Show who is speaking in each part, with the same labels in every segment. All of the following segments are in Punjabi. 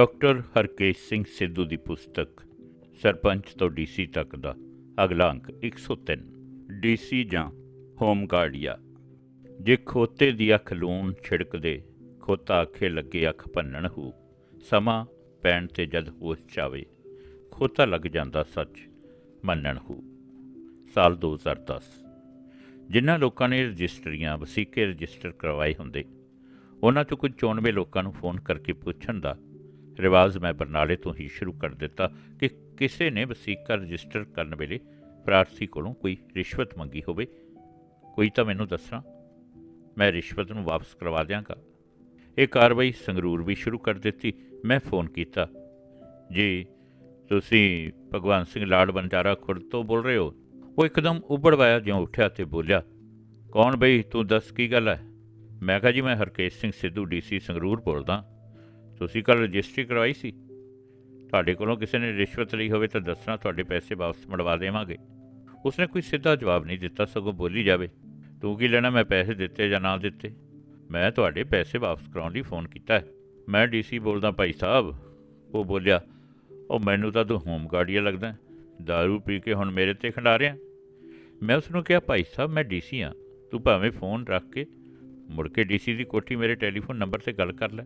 Speaker 1: ਡਾਕਟਰ ਹਰਕੇਸ਼ ਸਿੰਘ ਸਿੱਧੂ ਦੀ ਪੁਸਤਕ, ਸਰਪੰਚ ਤੋਂ ਡੀਸੀ ਤੱਕ ਦਾ ਅਗਲਾ ਅੰਕ 103 ਡੀਸੀ ਜਾਂ ਹੋਮ ਗਾਰਡੀਆ ਜੇ ਖੋਤੇ ਦੀ ਅੱਖ ਲੂਣ ਛਿੜਕਦੇ, ਖੋਤਾ ਅੱਖੇ ਲੱਗੇ ਅੱਖ ਭੰਨਣ ਹੂ, ਸਮਾਂ ਪੈਣ ਤੇ ਜਦ ਹੋਸ਼ ਚਾਵੇ, ਖੋਤਾ ਲੱਗ ਜਾਂਦਾ ਸੱਚ ਮੰਨਣ ਹੂ। ਸਾਲ 2010 ਜਿਨ੍ਹਾਂ ਲੋਕਾਂ ਨੇ ਰਜਿਸਟਰੀਆਂ, ਵਸੀਕੇ ਰਜਿਸਟਰ ਕਰਵਾਏ ਹੁੰਦੇ, ਉਹਨਾਂ ਚੋਂ ਕੁਝ ਚੋਣਵੇਂ ਲੋਕਾਂ ਨੂੰ ਫੋਨ ਕਰਕੇ ਪੁੱਛਣ ਦਾ ਰਿਵਾਜ ਮੈਂ ਬਰਨਾਲੇ ਤੋਂ ਹੀ ਸ਼ੁਰੂ ਕਰ ਦਿੱਤਾ ਕਿ ਕਿਸੇ ਨੇ ਵਸੀਕਾ ਰਜਿਸਟਰ ਕਰਨ ਵੇਲੇ ਪ੍ਰਾਰਥੀ ਕੋਲੋਂ ਕੋਈ ਰਿਸ਼ਵਤ ਮੰਗੀ ਹੋਵੇ। ਕੋਈ ਤਾਂ ਮੈਨੂੰ ਦੱਸਣਾ। ਮੈਂ ਰਿਸ਼ਵਤ ਨੂੰ ਵਾਪਸ ਕਰਵਾ ਦਿਆਂਗਾ। ਇਹ ਕਾਰਵਾਈ ਸੰਗਰੂਰ ਵੀ ਸ਼ੁਰੂ ਕਰ ਦਿੱਤੀ। ਮੈਂ ਫੋਨ ਕੀਤਾ। ਜੀ, ਤੁਸੀਂ ਭਗਵਾਨ ਸਿੰਘ ਲਾੜ ਬੰਜਾਰਾ ਖੁਰਦ ਤੋਂ ਬੋਲ ਰਹੇ ਹੋ? ਉਹ ਇੱਕਦਮ ਉਬੜਵਾਇਆ, ਜਿਉਂ ਉੱਠਿਆ ਤੇ ਬੋਲਿਆ, ਕੌਣ ਬਈ? ਤੂੰ ਦੱਸ ਕੀ ਗੱਲ ਹੈ? ਮੈਂ ਕਿਹਾ, ਜੀ, ਮੈਂ ਹਰਕੇਸ਼ ਸਿੰਘ ਸਿੱਧੂ ਡੀਸੀ ਸੰਗਰੂਰ ਬੋਲਦਾ। ਤੁਸੀਂ ਕੱਲ ਰਜਿਸਟਰੀ ਕਰਵਾਈ ਸੀ? ਤੁਹਾਡੇ ਕੋਲੋਂ ਕਿਸੇ ਨੇ ਰਿਸ਼ਵਤ ਲਈ ਹੋਵੇ ਤਾਂ ਦੱਸਣਾ, ਤੁਹਾਡੇ ਪੈਸੇ ਵਾਪਸ ਮੜਵਾ ਦੇਵਾਂਗੇ। ਉਸਨੇ ਕੋਈ ਸਿੱਧਾ ਜਵਾਬ ਨਹੀਂ ਦਿੱਤਾ, ਸਗੋਂ ਬੋਲੀ ਜਾਵੇ, ਤੂੰ ਕੀ ਲੈਣਾ, ਮੈਂ ਪੈਸੇ ਦਿੱਤੇ ਜਾਂ ਨਾ ਦਿੱਤੇ? ਮੈਂ ਤੁਹਾਡੇ ਪੈਸੇ ਵਾਪਸ ਕਰਾਉਣ ਲਈ ਫੋਨ ਕੀਤਾ ਹੈ। ਮੈਂ ਡੀਸੀ ਬੋਲਦਾ, ਭਾਈ ਸਾਹਿਬ। ਉਹ ਬੋਲਿਆ, ਉਹ ਮੈਨੂੰ ਤਾਂ ਤੂੰ ਹੋਮ ਗਾਰਡੀਆ ਲੱਗਦਾ ਹੈ। ਦਾਰੂ ਪੀ ਕੇ ਹੁਣ ਮੇਰੇ ਤੇ ਖੰਡਾ ਰਿਹਾ ਮੈਂ ਉਸ ਨੂੰ ਕਿਹਾ, ਭਾਈ ਸਾਹਿਬ, ਮੈਂ ਡੀਸੀ ਹਾਂ। ਤੂੰ ਭਾਵੇਂ ਫੋਨ ਰੱਖ ਕੇ ਮੁੜ ਕੇ ਡੀਸੀ ਦੀ ਕੋਠੀ ਮੇਰੇ ਟੈਲੀਫੋਨ ਨੰਬਰ ਤੇ ਗੱਲ ਕਰ ਲੈ।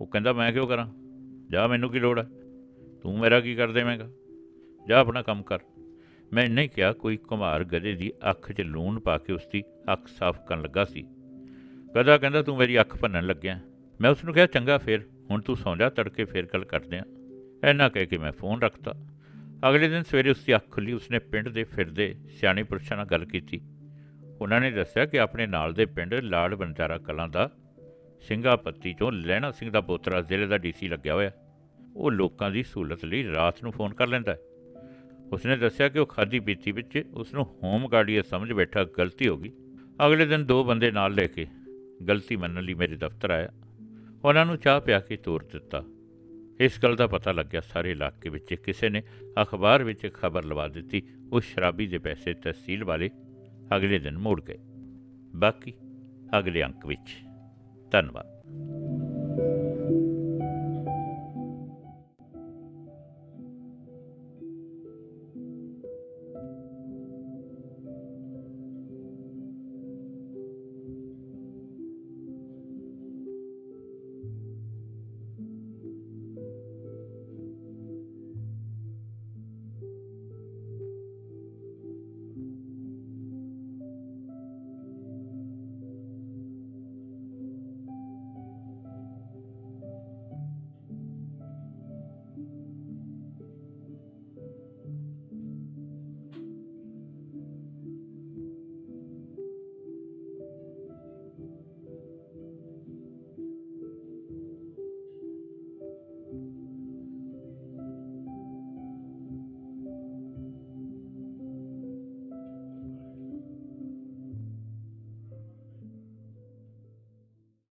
Speaker 1: ਉਹ ਕਹਿੰਦਾ, ਮੈਂ ਕਿਉਂ ਕਰਾਂ? ਜਾ, ਮੈਨੂੰ ਕੀ ਲੋੜ ਹੈ? ਤੂੰ ਮੇਰਾ ਕੀ ਕਰ ਦੇਵੇਂਗਾ? ਜਾ, ਆਪਣਾ ਕੰਮ ਕਰ। ਮੈਂ ਨਹੀਂ ਕਿਹਾ, ਕੋਈ ਕੁਮਾਰ ਗਧੇ ਦੀ ਅੱਖ 'ਚ ਲੂਣ ਪਾ ਕੇ ਉਸ ਦੀ ਅੱਖ ਸਾਫ਼ ਕਰਨ ਲੱਗਾ ਸੀ। ਗਧਾ ਕਹਿੰਦਾ, ਤੂੰ ਮੇਰੀ ਅੱਖ ਭੰਨਣ ਲੱਗਿਆ। ਮੈਂ ਉਸ ਨੂੰ ਕਿਹਾ, ਚੰਗਾ, ਫੇਰ। ਹੁਣ ਤੂੰ ਸੌਂ ਜਾ, ਤੜਕੇ ਫੇਰ ਗੱਲ ਕਰਦੇ ਆਂ। ਇੰਨਾ ਕਹਿ ਕੇ ਮੈਂ ਫੋਨ ਰੱਖਤਾ। ਅਗਲੇ ਦਿਨ ਸਵੇਰੇ ਉਸ ਦੀ ਅੱਖ ਖੁੱਲੀ ਉਸਨੇ ਪਿੰਡ ਦੇ ਫਿਰਦੇ ਸਿਆਣੇ ਪੁਰਸ਼ਾਂ ਨਾਲ ਗੱਲ ਕੀਤੀ। ਉਹਨਾਂ ਨੇ ਦੱਸਿਆ ਕਿ ਆਪਣੇ ਨਾਲ ਦੇ ਪਿੰਡ ਲਾੜ ਬੰਜਾਰਾ ਕਲਾਂ ਦਾ ਸਿੰਘਾਪੱਤੀ ਚੋਂ ਲਹਿਣਾ ਸਿੰਘ ਦਾ ਬੋਤਰਾ ਜ਼ਿਲ੍ਹੇ ਦਾ ਡੀਸੀ ਲੱਗਿਆ ਹੋਇਆ। ਉਹ ਲੋਕਾਂ ਦੀ ਸਹੂਲਤ ਲਈ ਰਾਤ ਨੂੰ ਫੋਨ ਕਰ ਲੈਂਦਾ ਹੈ। ਉਸਨੇ ਦੱਸਿਆ ਕਿ ਉਹ ਖਾਦੀ ਪੀਤੀ ਵਿੱਚ ਉਸ ਨੂੰ ਹੋਮ ਗਾਰਡੀਆ ਸਮਝ ਬੈਠਾ ਗਲਤੀ ਹੋ ਗਈ। ਅਗਲੇ ਦਿਨ ਦੋ ਬੰਦੇ ਨਾਲ ਲੈ ਕੇ ਗਲਤੀ ਮੰਨਣ ਲਈ ਮੇਰੇ ਦਫ਼ਤਰ ਆਇਆ। ਉਹਨਾਂ ਨੂੰ ਚਾਹ ਪਿਆ ਕੇ ਤੋਰ ਦਿੱਤਾ। ਇਸ ਗੱਲ ਦਾ ਪਤਾ ਲੱਗਿਆ ਸਾਰੇ ਇਲਾਕੇ ਵਿੱਚ ਕਿਸੇ ਨੇ ਅਖਬਾਰ ਵਿੱਚ ਖਬਰ ਲਵਾ ਦਿੱਤੀ। ਉਸ ਸ਼ਰਾਬੀ ਦੇ ਪੈਸੇ ਤਹਿਸੀਲ ਵਾਲੇ ਅਗਲੇ ਦਿਨ ਮੋੜ ਗਏ। ਬਾਕੀ ਅਗਲੇ ਅੰਕ ਵਿੱਚ। ਧੰਨਵਾਦ